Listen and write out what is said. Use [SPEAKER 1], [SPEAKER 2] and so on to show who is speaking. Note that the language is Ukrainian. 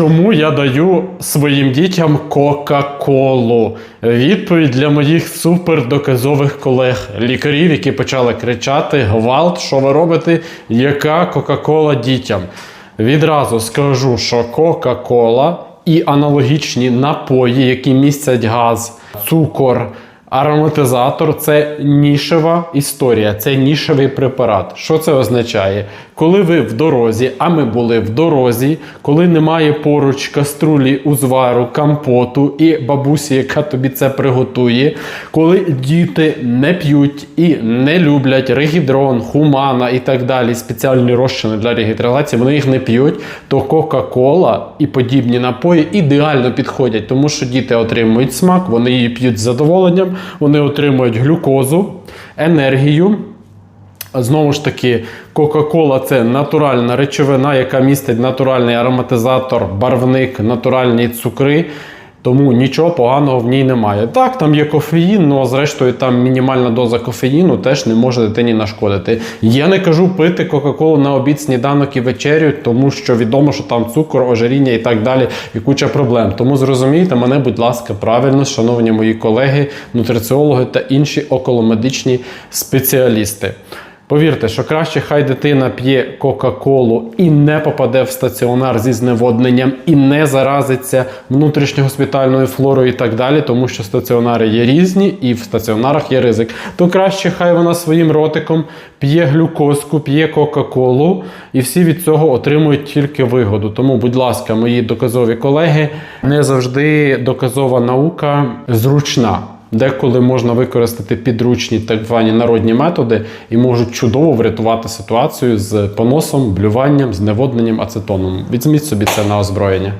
[SPEAKER 1] Чому я даю своїм дітям Кока-Колу? Відповідь для моїх супердоказових колег, лікарів, які почали кричати: Гвалт, що ви робите? Яка Кока-Кола дітям? Відразу скажу, що Кока-Кола і аналогічні напої, які містять газ, цукор. Ароматизатор це нішева історія, це нішевий препарат. Що це означає? Коли ви в дорозі, а ми були в дорозі, коли немає поруч каструлі, узвару, компоту і бабусі, яка тобі це приготує, коли діти не п'ють і не люблять регідрон, хумана і так далі, спеціальні розчини для регідрації, вони їх не п'ють, то Кока-Кола і подібні напої ідеально підходять, тому що діти отримують смак, вони її п'ють з задоволенням, вони отримують глюкозу, енергію. Знову ж таки, Кока-Кола це натуральна речовина, яка містить натуральний ароматизатор, барвник, натуральні цукри. Тому нічого поганого в ній немає. Так, там є кофеїн, але зрештою там мінімальна доза кофеїну теж не може дитині нашкодити. Я не кажу пити Кока-Колу на обід, сніданок і вечерю, тому що відомо, що там цукор, ожиріння і так далі, і куча проблем. Тому зрозумійте мене, будь ласка, правильно, шановні мої колеги, нутриціологи та інші околомедичні спеціалісти. Повірте, що краще хай дитина п'є Кока-Колу і не попаде в стаціонар зі зневодненням, і не заразиться внутрішньогоспітальною флорою і так далі, тому що стаціонари є різні і в стаціонарах є ризик. То краще хай вона своїм ротиком п'є глюкозку, п'є Кока-Колу, і всі від цього отримують тільки вигоду. Тому, будь ласка, мої доказові колеги, не завжди доказова наука зручна. Деколи можна використати підручні так звані народні методи і можуть чудово врятувати ситуацію з поносом, блюванням, зневодненням ацетоном. Візьміть собі це на озброєння.